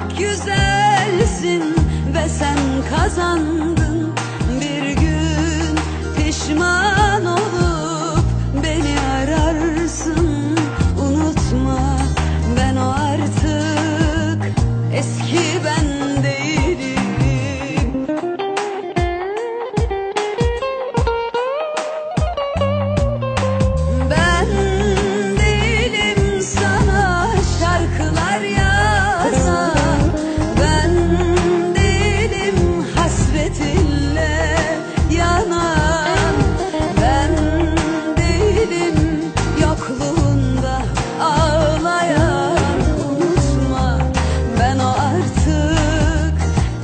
Çok güzelsin ve sen kazandın. Bir gün pişman olup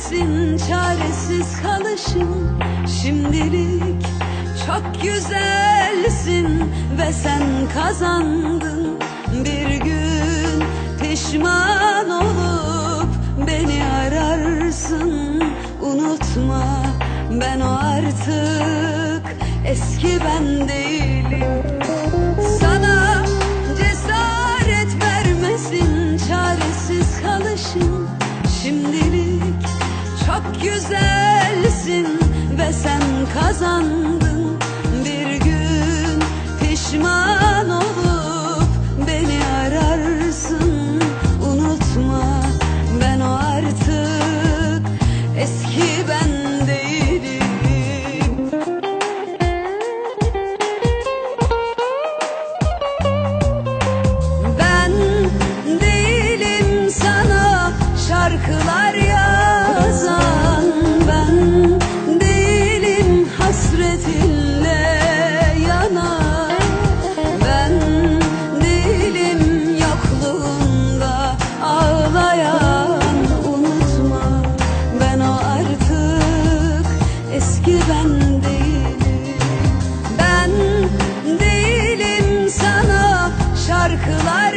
vermesin çaresiz kalışım Şimdilik çok güzelsin ve sen kazandın. Bir gün pişman olup beni ararsın. Unutma ben o artık eski ben değilim güzelsin ve sen kazandın şarkılar.